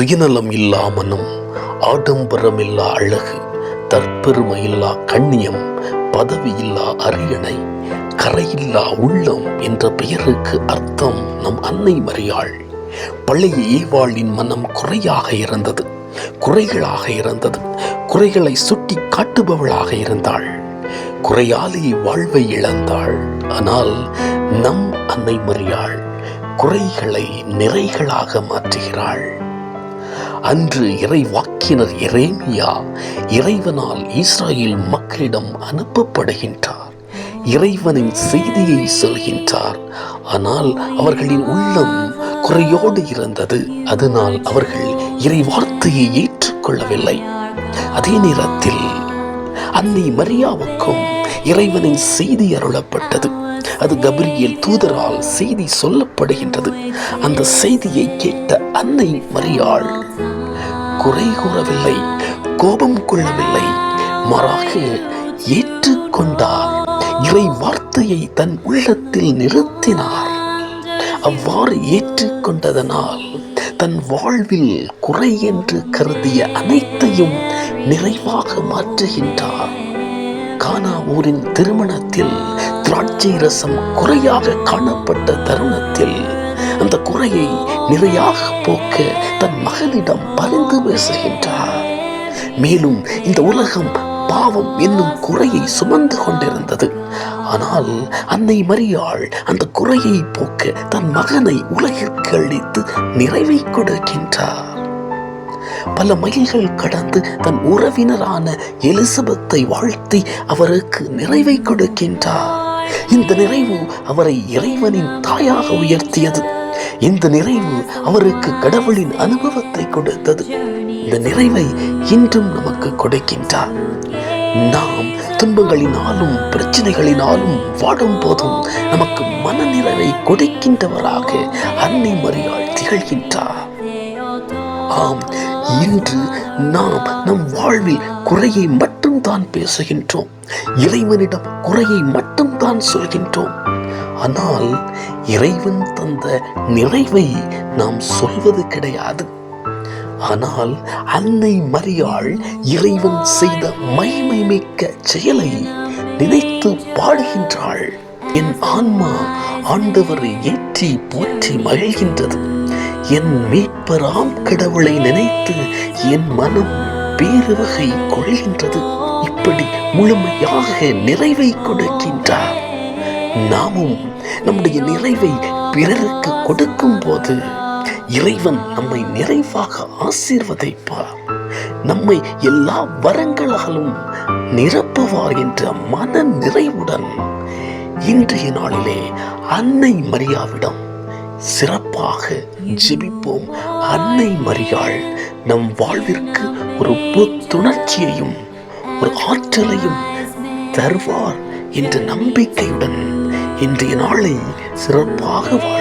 சுயநலம் இல்லா மனம் ஆடம்பரமில்லா அழகு தற்பெருமையில்லா கண்ணியம் பதவியில்லா அரியணை கரையில்லா உள்ளம் என்ற பெயருக்கு அர்த்தம் நம் அன்னை மரியாள். பழைய ஏவாளின் மனம் குறையாக இருந்தது குறைகளாக இருந்தது குறைகளை சுட்டி காட்டுபவளாக இருந்தாள். குறையாலே வாழ்வை இழந்தாள் ஆனால் நம் அன்னை மரியாள் குறைகளை நிறைகளாக மாற்றுகிறாள். அன்று இறை வாக்கினர் இறைவனால் இஸ்ராயேல் மக்களிடம் அனுப்பப்படுகின்றார். இறைவனின் செய்தியை சொல்கின்றார். ஆனால் அவர்களின் உள்ளம் குறையோடு இருந்தது. அதனால் அவர்கள் இறை வார்த்தையை ஏற்றுக்கொள்ளவில்லை. அதே நேரத்தில் அன்னை மரியாவுக்கும் இறைவனின் செய்தி அருளப்பட்டது. அது கபிரியல் தூதரால் செய்தி சொல்லப்படுகின்றது. அந்த செய்தியை கேட்ட அன்னை மரியாள் குறை கூறவில்லை கோபம் கொள்ளவில்லை. மாறாக ஏற்றுக்கொண்டார் இறை வார்த்தையை தன் உள்ளத்தில் நிறுத்தினார். அவ்வாறு ஏற்றுக்கொண்டதனால் தன் வாழ்வில் குறை என்று கருதிய அனைத்தையும் நிறைவாக மாற்றுகின்றார். கானா ஊரின் திருமணத்தில் திராட்சை ரசம் குறையாக காணப்பட்ட தருணத்தில் அந்த குறையை நிறையாக போக்க தன் மகனிடம் பரிந்து பேசுகின்றார். மேலும் இந்த உலகம் பாவம் என்னும் குறையை சுமந்து கொண்டிருந்தது. ஆனால் அன்னை மரியாள் அந்த குறையை போக்க தன் மகனை உலகிற்கு அளித்து நிறைவை கொடுக்கின்றார். பல மைல்கள் கடந்து தன் உறவினரான எலிசபெத்தை வாழ்த்தி அவருக்கு நிறைவை கொடுக்கின்றார். இந்த நிறைவு அவரை இறைவனின் தாயாக உயர்த்தியது. இந்த நிறைவு அவருக்கு கடவுளின் அனுபவத்தை கொடுத்தது. இந்த நிறைவை இன்றும் நமக்கு கொடுக்கின்றார். நாம் துன்பங்களினாலும் பிரச்சனைகளினாலும் வாடும் போதும் நமக்கு மனநிறைவை கொடுக்கின்றவராக அன்னை மரியாள் திகழ்கின்றார். ஆம் இன்று நாம் நம் வாழ்வில் குறையை மட்டும் தான் பேசுகின்றோம். இறைவனிடம் குறையை மட்டும் தான் சொல்கின்றோம். ஆனால் இறைவன் தந்த நிறைவை நாம் சொல்வது கிடையாது. ஆனால் அன்னை மரியாள் இறைவன் செய்த மைமை மிக்க செயலை நினைத்து பாடுகின்றாள். என் ஆன்மா ஆண்டவரை ஏற்றி போற்றி மகிழ்கின்றது. என் மீட்பராம் கடவுளை நினைத்து என் மனம் பேருவகை கொள்கின்றது. இப்படி முழுமையாக நிறைவை கொடுக்கின்றார். நாமும் நம்முடைய நிறைவை பிறருக்கு கொடுக்கும் போது இறைவன் நம்மை நிறைவாக ஆசீர்வதிப்பார். நம்மை எல்லா வரங்களாலும் நிரப்புவார் என்ற மன நிறைவுடன் இன்றைய நாளிலே அன்னை மரியாவிடம் சிறப்பாக ஜெபிப்போம். அன்னை மரியாள் நம் வாழ்விற்கு ஒரு புத்துணர்ச்சியையும் ஒரு ஆற்றலையும் தருவார் என்ற நம்பிக்கையுடன் இன்றைய நாளை சிறப்பாக வாழ